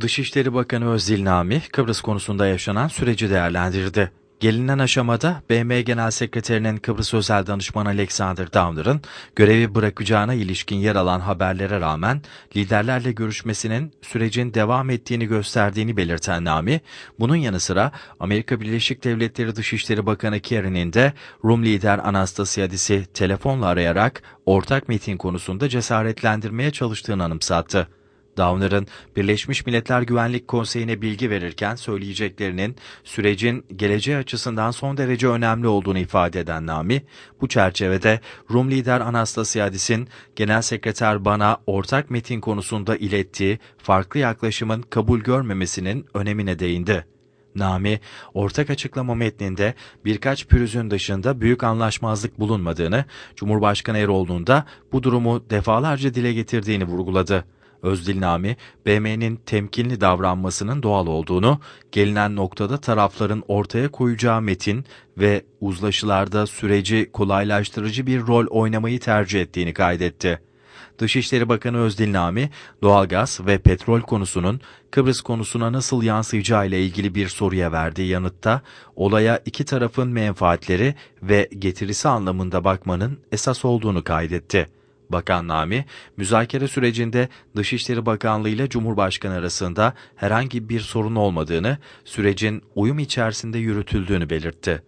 Dışişleri Bakanı Özdil Nami, Kıbrıs konusunda yaşanan süreci değerlendirdi. Gelinen aşamada BM Genel Sekreterinin Kıbrıs Özel Danışmanı Alexander Downer'ın görevi bırakacağına ilişkin yer alan haberlere rağmen liderlerle görüşmesinin sürecin devam ettiğini gösterdiğini belirten Nami, bunun yanı sıra Amerika Birleşik Devletleri Dışişleri Bakanı Kerry'nin de Rum lider Anastasiadis'i telefonla arayarak ortak metin konusunda cesaretlendirmeye çalıştığını anımsattı. Downer'ın Birleşmiş Milletler Güvenlik Konseyi'ne bilgi verirken söyleyeceklerinin sürecin geleceği açısından son derece önemli olduğunu ifade eden Nami, bu çerçevede Rum lider Anastasiadis'in Genel Sekreter bana ortak metin konusunda ilettiği farklı yaklaşımın kabul görmemesinin önemine değindi. Nami, ortak açıklama metninde birkaç pürüzün dışında büyük anlaşmazlık bulunmadığını, Cumhurbaşkanı Eroğlu'nun da bu durumu defalarca dile getirdiğini vurguladı. Özdilnami, BM'nin temkinli davranmasının doğal olduğunu, gelinen noktada tarafların ortaya koyacağı metin ve uzlaşılarda süreci kolaylaştırıcı bir rol oynamayı tercih ettiğini kaydetti. Dışişleri Bakanı Özdilnami, doğalgaz ve petrol konusunun Kıbrıs konusuna nasıl yansıyacağı ile ilgili bir soruya verdiği yanıtta, olaya iki tarafın menfaatleri ve getirisi anlamında bakmanın esas olduğunu kaydetti. Bakan Nami, müzakere sürecinde Dışişleri Bakanlığı ile Cumhurbaşkanı arasında herhangi bir sorun olmadığını, sürecin uyum içerisinde yürütüldüğünü belirtti.